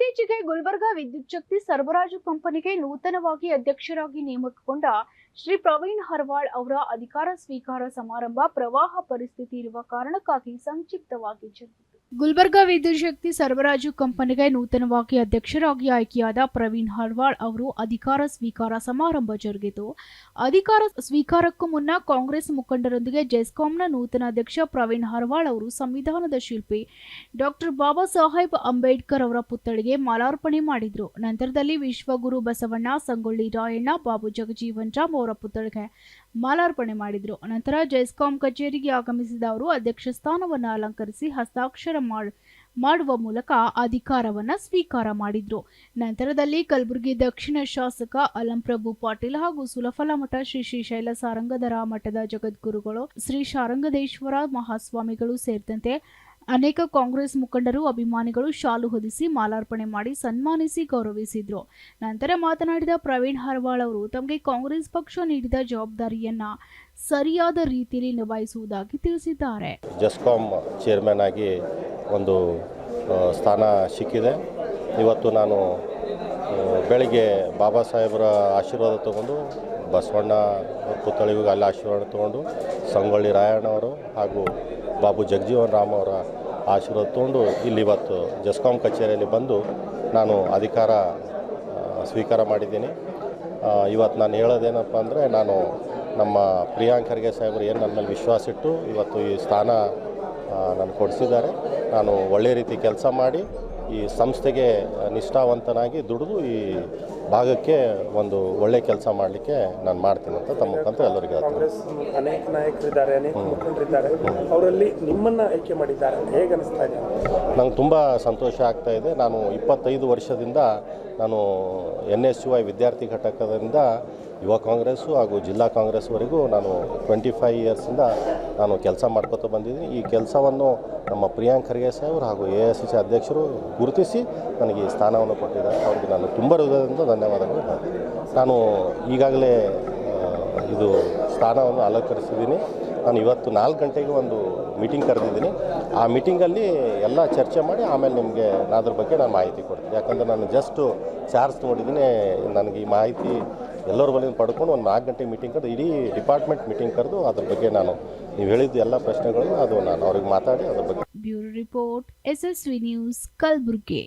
ಇತ್ತೀಚೆಗೆ ಗುಲ್ಬರ್ಗಾ ವಿದ್ಯುತ್ ಶಕ್ತಿ ಸರಬರಾಜು ಕಂಪನಿಗೆ ನೂತನವಾಗಿ ಅಧ್ಯಕ್ಷರಾಗಿ ನೇಮಕಗೊಂಡ ಶ್ರೀ ಪ್ರವೀಣ್ ಹರ್ವಾಳ್ ಅವರ ಅಧಿಕಾರ ಸ್ವೀಕಾರ ಸಮಾರಂಭ ಪ್ರವಾಹ ಪರಿಸ್ಥಿತಿ ಇರುವ ಕಾರಣಕ್ಕಾಗಿ ಸಂಕ್ಷಿಪ್ತವಾಗಿ ಜರುಗಿತು ಗುಲ್ಬರ್ಗಾ ವಿದ್ಯುತ್ ಶಕ್ತಿ ಸರಬರಾಜು ಕಂಪನಿಗೆ ನೂತನವಾಗಿ ಅಧ್ಯಕ್ಷರಾಗಿ ಆಯ್ಕೆಯಾದ ಪ್ರವೀಣ್ ಹರ್ವಾಳ್ ಅವರು ಅಧಿಕಾರ ಸ್ವೀಕಾರ ಸಮಾರಂಭ ಜರುಗಿತು. ಅಧಿಕಾರ ಸ್ವೀಕಾರಕ್ಕೂ ಮುನ್ನ ಕಾಂಗ್ರೆಸ್ ಮುಖಂಡರೊಂದಿಗೆ ಜೆಸ್ಕಾಂನ ನೂತನ ಅಧ್ಯಕ್ಷ ಪ್ರವೀಣ್ ಹರ್ವಾಳ್ ಅವರು ಸಂವಿಧಾನದ ಶಿಲ್ಪಿ ಡಾಕ್ಟರ್ ಬಾಬಾ ಸಾಹೇಬ್ ಅಂಬೇಡ್ಕರ್ ಅವರ ಪುತ್ಥಳಿಗೆ ಮಾಲಾರ್ಪಣೆ ಮಾಡಿದ್ರು. ನಂತರದಲ್ಲಿ ವಿಶ್ವಗುರು ಬಸವಣ್ಣ, ಸಂಗೊಳ್ಳಿ ರಾಯಣ್ಣ, ಬಾಬು ಜಗಜೀವನ್ ರಾಮ್ ಅವರ ಪುತ್ಥಳಿಗೆ ಮಾಲಾರ್ಪಣೆ ಮಾಡಿದ್ರು. ನಂತರ ಜೆಸ್ಕಾಂ ಕಚೇರಿಗೆ ಆಗಮಿಸಿದ ಅವರು ಅಧ್ಯಕ್ಷ ಸ್ಥಾನವನ್ನು ಅಲಂಕರಿಸಿ ಹಸ್ತಾಕ್ಷರ ಮಾಡ್- ಮಾಡುವ ಮೂಲಕ ಅಧಿಕಾರವನ್ನ ಸ್ವೀಕಾರ ಮಾಡಿದ್ರು. ನಂತರದಲ್ಲಿ ಕಲಬುರಗಿ ದಕ್ಷಿಣ ಶಾಸಕ ಅಲಂಪ್ರಭು ಪಾಟೀಲ್ ಹಾಗೂ ಸುಲಫಲ ಮಠ ಶ್ರೀ ಶ್ರೀ ಶೈಲ ಸಾರಂಗಧರ ಮಠದ ಜಗದ್ಗುರುಗಳು ಶ್ರೀ ಶಾರಂಗದೇಶ್ವರ ಮಹಾಸ್ವಾಮಿಗಳು ಸೇರಿದಂತೆ ಅನೇಕ ಕಾಂಗ್ರೆಸ್ ಮುಖಂಡರು ಅಭಿಮಾನಿಗಳು ಶಾಲು ಹೊದಿಸಿ ಮಾಲಾರ್ಪಣೆ ಮಾಡಿ ಸನ್ಮಾನಿಸಿ ಗೌರವಿಸಿದ್ರು. ನಂತರ ಮಾತನಾಡಿದ ಪ್ರವೀಣ್ ಹರ್ವಾಳ್ ಅವರು, ತಮಗೆ ಕಾಂಗ್ರೆಸ್ ಪಕ್ಷ ನೀಡಿದ ಜವಾಬ್ದಾರಿಯನ್ನ ಸರಿಯಾದ ರೀತಿಯಲ್ಲಿ ನಿಭಾಯಿಸುವುದಾಗಿ ತಿಳಿಸಿದ್ದಾರೆ. ಜಸ್ಕಾಂ ಚೇರ್ಮನ್ ಆಗಿ ಒಂದು ಸ್ಥಾನ ಸಿಕ್ಕಿದೆ. ಇವತ್ತು ನಾನು ಬೆಳಿಗ್ಗೆ ಬಾಬಾ ಸಾಹೇಬರ ಆಶೀರ್ವಾದ ತಗೊಂಡು, ಬಸವಣ್ಣ ಪುತ್ಥಳಿಗೂ ಅಲ್ಲಿ ಆಶೀರ್ವಾದ ತಗೊಂಡು, ಸಂಗೊಳ್ಳಿ ರಾಯಣ್ಣವರು ಹಾಗೂ ಬಾಬು ಜಗಜೀವನ್ ರಾಮ್ ಅವರ ಆಶೀರ್ವಾದ ತೊಗೊಂಡು ಇಲ್ಲಿ ಇವತ್ತು ಜಸ್ಕಾಮ್ ಕಚೇರಿಯಲ್ಲಿ ಬಂದು ನಾನು ಅಧಿಕಾರ ಸ್ವೀಕಾರ ಮಾಡಿದ್ದೀನಿ. ಇವತ್ತು ನಾನು ಹೇಳೋದೇನಪ್ಪ ಅಂದರೆ ನಾನು ನಮ್ಮ ಪ್ರಿಯಾಂಕ್ ಖರ್ಗೆ ಸಾಹೇಬರು ಏನು ನನ್ನ ಮೇಲೆ ವಿಶ್ವಾಸ ಇಟ್ಟು ಇವತ್ತು ಈ ಸ್ಥಾನ ನಾನು ಕೊಡಿಸಿದ್ದಾರೆ. ನಾನು ಒಳ್ಳೆ ರೀತಿ ಕೆಲಸ ಮಾಡಿ ಈ ಸಂಸ್ಥೆಗೆ ನಿಷ್ಠಾವಂತನಾಗಿ ದುಡಿದು ಈ ಭಾಗಕ್ಕೆ ಒಂದು ಒಳ್ಳೆ ಕೆಲಸ ಮಾಡಲಿಕ್ಕೆ ನಾನು ಮಾಡ್ತೀನಿ ಅಂತ ತಮ್ಮ ಮುಖಾಂತರ ಎಲ್ಲರಿಗೂ ಹೇಳ್ತೀನಿ. ಕಾಂಗ್ರೆಸ್ ಅನೇಕ ನಾಯಕರಿದ್ದಾರೆ ಅನೇಕ ಮುಖಂಡರಿದ್ದಾರೆ. ಅವರಲ್ಲಿ ನಿಮ್ಮನ್ನ ಆಯ್ಕೆ ಮಾಡಿದ್ದಾರೆ ಹೇಗೆ ಅನಿಸ್ತಾ ಇದೆ? ನಂಗೆ ತುಂಬ ಸಂತೋಷ ಆಗ್ತಾ ಇದೆ. ನಾನು ಇಪ್ಪತ್ತೈದು ವರ್ಷದಿಂದ ನಾನು ಎನ್ ಎಸ್ ಯು ಐ ವಿದ್ಯಾರ್ಥಿ ಘಟಕದಿಂದ ಯುವ ಕಾಂಗ್ರೆಸ್ಸು ಹಾಗೂ ಜಿಲ್ಲಾ ಕಾಂಗ್ರೆಸ್ವರೆಗೂ ನಾನು ಟ್ವೆಂಟಿ ಫೈವ್ ಇಯರ್ಸಿಂದ ನಾನು ಕೆಲಸ ಮಾಡ್ಕೋತಾ ಬಂದಿದ್ದೀನಿ. ಈ ಕೆಲಸವನ್ನು ನಮ್ಮ ಪ್ರಿಯಾಂಕ್ ಖರ್ಗೆ ಸಾಹೇಬರು ಹಾಗೂ ಎ ಎಸ್ ಸಿ ಅಧ್ಯಕ್ಷರು ಗುರುತಿಸಿ ನನಗೆ ಈ ಸ್ಥಾನವನ್ನು ಕೊಟ್ಟಿದ್ದಾರೆ. ಅವ್ರಿಗೆ ನಾನು ತುಂಬ ಹೃದಯದಿಂದ ಧನ್ಯವಾದಗಳು ನಾನು ಈಗಾಗಲೇ ಇದು ಸ್ಥಾನವನ್ನು ಅಲಂಕರಿಸಿದ್ದೀನಿ. ನಾನು ಇವತ್ತು ನಾಲ್ಕು ಗಂಟೆಗೆ ಒಂದು ಮೀಟಿಂಗ್ ಕರೆದಿದ್ದೀನಿ. ಆ ಮೀಟಿಂಗಲ್ಲಿ ಎಲ್ಲ ಚರ್ಚೆ ಮಾಡಿ ಆಮೇಲೆ ನಿಮಗೆ ಅದ್ರ ಬಗ್ಗೆ ನಾನು ಮಾಹಿತಿ ಕೊಡ್ತೀನಿ. ಯಾಕಂದರೆ ನಾನು ಜಸ್ಟು ಚಾರ್ಜ್ ನೋಡಿದ್ದೀನಿ. ನನಗೆ ಈ ಮಾಹಿತಿ ಎಲ್ಲರ ಬಳಿ ಪಡ್ಕೊಂಡು ಒಂದು ನಾಲ್ಕು ಗಂಟೆ ಮೀಟಿಂಗ್ ಕರೆದು, ಇಡೀ ಡಿಪಾರ್ಟ್ಮೆಂಟ್ ಮೀಟಿಂಗ್ ಕರೆದು ಅದ್ರ ಬಗ್ಗೆ ನಾನು ನೀವು ಹೇಳಿದ ಎಲ್ಲ ಪ್ರಶ್ನೆಗಳನ್ನು ಅದು ನಾನು ಅವ್ರಿಗೆ ಮಾತಾಡಿ ಅದ್ರ ಬಗ್ಗೆ bureau report, SSV news, Kalaburagi.